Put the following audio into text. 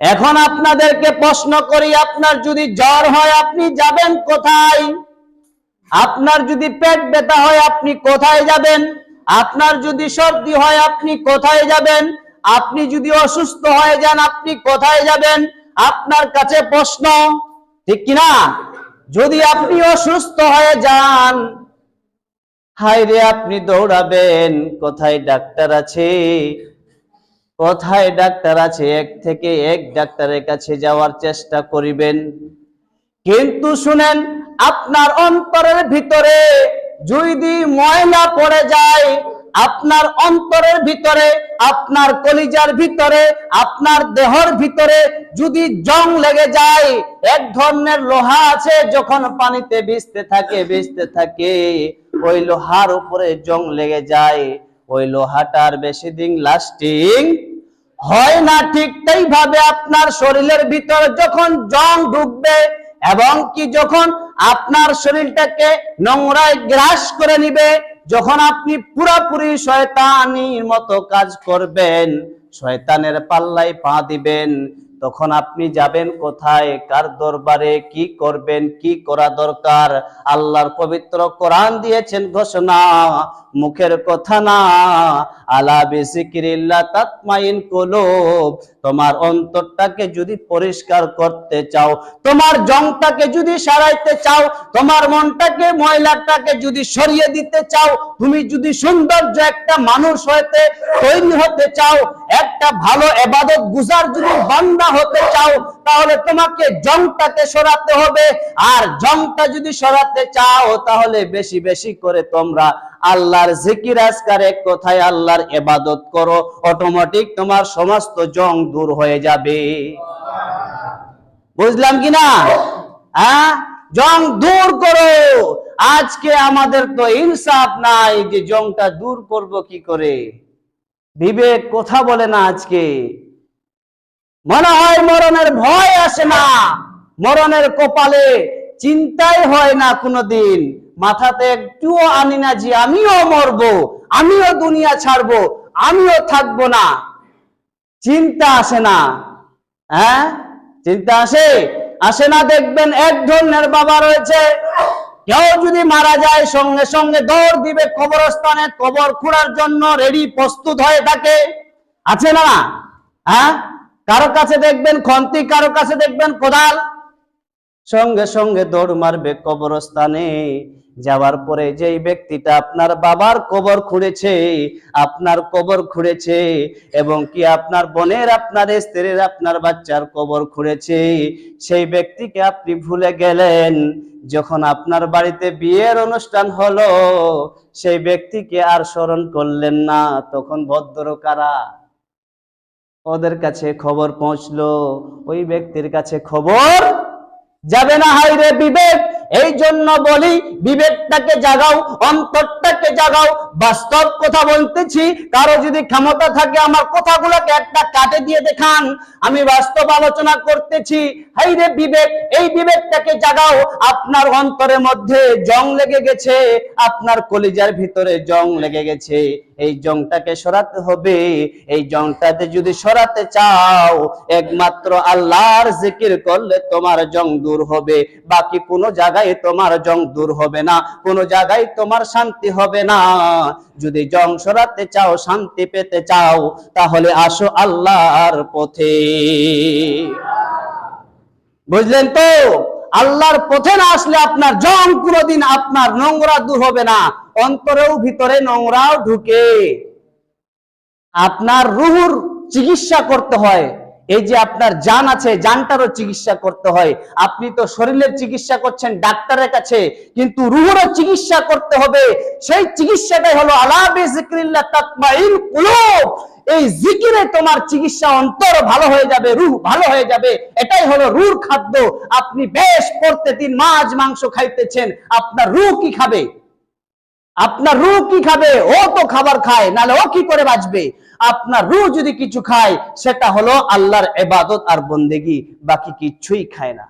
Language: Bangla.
এখন আপনাদেরকে প্রশ্ন করি, আপনার যদি জ্বর হয়, আপনি যাবেন কোথায়? আপনার যদি পেট ব্যথা হয়, আপনি কোথায় যাবেন? আপনার যদি সর্দি হয়, আপনি কোথায় যাবেন? আপনি যদি অসুস্থ হয়ে যান, আপনি কোথায় যাবেন? আপনার কাছে প্রশ্ন, ঠিক কিনা? যদি আপনি অসুস্থ হয়ে যান হায় রে আপনি দৌড়াবেন, কোথায় ডাক্তার আছে? কোথায় ডাক্তার আছে, এক থেকে এক ডাক্তারের কাছে যাওয়ার চেষ্টা করিবেন। কিন্তু শুনেন, আপনার অন্তরের ভিতরে যদি ময়লা পড়ে যায়, আপনার অন্তরের ভিতরে, আপনার কলিজার ভিতরে, আপনার দেহর ভিতরে যদি জং লেগে যায়, এক ধরনের লোহা আছে যখন পানিতে ভিজতে থাকে ভিজতে থাকে, ওই লোহার উপরে জং লেগে যায়। ওই লোহাটার বেশি দিন লাস্টিং হয় না ঠিক তাই ভাবে আপনার শরীরের ভিতর যখন জং ঢুকবে এবং কি যখন আপনার শরীরটাকে নোংরায় গ্রাস করে নিবে, যখন আপনি পুরাপুরি শয়তানির মতো কাজ করবেন, শয়তানের পাল্লায় পা দিবেন তখন আপনি যাবেন কোথায়? কার দরবারে? কি করবেন? কি করা দরকার? আল্লাহর পবিত্র কোরআন দিয়েছেন ঘোষণা। মুখের কথা না। আলা তাতমাইন কুলুব। তোমার অন্তরটাকে যদি পরিষ্কার করতে চাও, তোমার জংটাকে যদি সারাইতে চাও, তোমার মনটাকে, ময়লাটাকে যদি সরিয়ে দিতে চাও, তুমি যদি সৌন্দর্য একটা মানুষ হতে তৈরি হতে চাও একটা ভালো এবাদত গুজার যদি বান্দা হতে চাও, তাহলে তোমাকে জংটাকে সরাতে হবে। আর জংটা যদি সরাতে চাও, তাহলে বেশি বেশি করে তোমরা আল্লাহর জিকির এক কথায় আল্লাহর এবাদত করো অটোমেটিক তোমার সমস্ত জং দূর হয়ে যাবে। বুঝলাম কি না? হ্যাঁ? জং দূর করো। আজকে আমাদের তো ইনসাফ নাই যে জংটা দূর করব কি করে? বিবেক কথা বলে না আজকে। মনে হয় মরণের ভয় আসে না। মরণের কপালে চিন্তাই হয় না কোনোদিন। মাথাতে একটুও আনি না যে আমিও মরবো, আমিও দুনিয়া ছাড়বো, আমিও থাকব না। চিন্তা আসে না। হ্যাঁ? চিন্তা আসে? আসে না দেখবেন এক ধরনের বাবা রয়েছে। কেউ যদি মারা যায়, সঙ্গে সঙ্গে দৌড় দিবে কবরস্থানে, কবর খুঁড়ার জন্য রেডি প্রস্তুত হয়ে থাকে। আছে না? হ্যাঁ? কারও কাছে দেখবেন খন্তি, কারও কাছে দেখবেন কোদাল। সঙ্গে সঙ্গে দৌড় মারবে কবরস্থানে। যাওয়ার পরে যেই ব্যক্তিটা আপনার বাবার কবর খুঁড়েছে, আপনার কবর খুঁড়েছে এবং কি আপনার বোনের, আপনার স্ত্রীর, আপনার বাচ্চার কবর খুঁড়েছে, সেই ব্যক্তিকে আপনি ভুলে গেলেন। যখন আপনার বাড়িতে বিয়ের অনুষ্ঠান হলো, সেই ব্যক্তিকে আর স্মরণ করলেন না। তখন ভদ্র কারা? ওদের কাছে খবর পৌঁছলো। ওই ব্যক্তির কাছে খবর যাবে না হাইরে বিবেক? এই জন্য বলি, বিবেকটাকে জাগাও, অন্তরটাকে জাগাও। বাস্তব কথা বলতেছি, কারও যদি ক্ষমতা থাকে আমার কথাগুলোকে একটা কাটে দিয়ে দেখান। আমি বাস্তব আলোচনা করতেছি হাইরে বিবেক, এই বিবেকটাকে জাগাও। আপনার অন্তরের মধ্যে জং লেগে গেছে, আপনার কলিজার ভিতরে জং লেগে গেছে। এই জংটাকে সরাতে হবে। এই জংটাতে যদি সরাতে চাও, একমাত্র আল্লাহর জিকির করলে তোমার জং দূর হবে। বাকি কোনো জায়গায় তোমার জং দূর হবে না, কোনো জায়গায় তোমার শান্তি হবে না। যদি জং সরাতে চাও, শান্তি পেতে চাও, তাহলে আসো আল্লাহর পথে। বুঝলেন তো? আল্লাহর পথে না আসলে আপনার জং কোনোদিন আপনার নোংরা দূর হবে না। অন্তরেও ভিতরে নোংরাও ঢুকে। আপনার রুহুর চিকিৎসা করতে হয়, এই যে আপনার জান আছে, জানটারও চিকিৎসা করতে হয়। আপনি তো শরীরের চিকিৎসা করছেন ডাক্তারের কাছে, কিন্তু রুহুরও চিকিৎসা করতে হবে। সেই চিকিৎসাটাই হলো কুলুব। এই জিকিরে তোমার চিকিৎসা অন্তর ভালো হয়ে যাবে, রুহ ভালো হয়ে যাবে। এটাই হলো রুর খাদ্য। আপনি বেশ পড়তে তিন মাছ মাংস খাইতেছেন, আপনার রু কি খাবে? আপনার রু কি খাবে? ও তো খাবার খায় নালে ও কি করে বাঁচবে? আপনার রু যদি কিছু খায়, সেটা হলো আল্লাহর এবাদত আর বন্দেগি, বাকি কিছুই খায় না।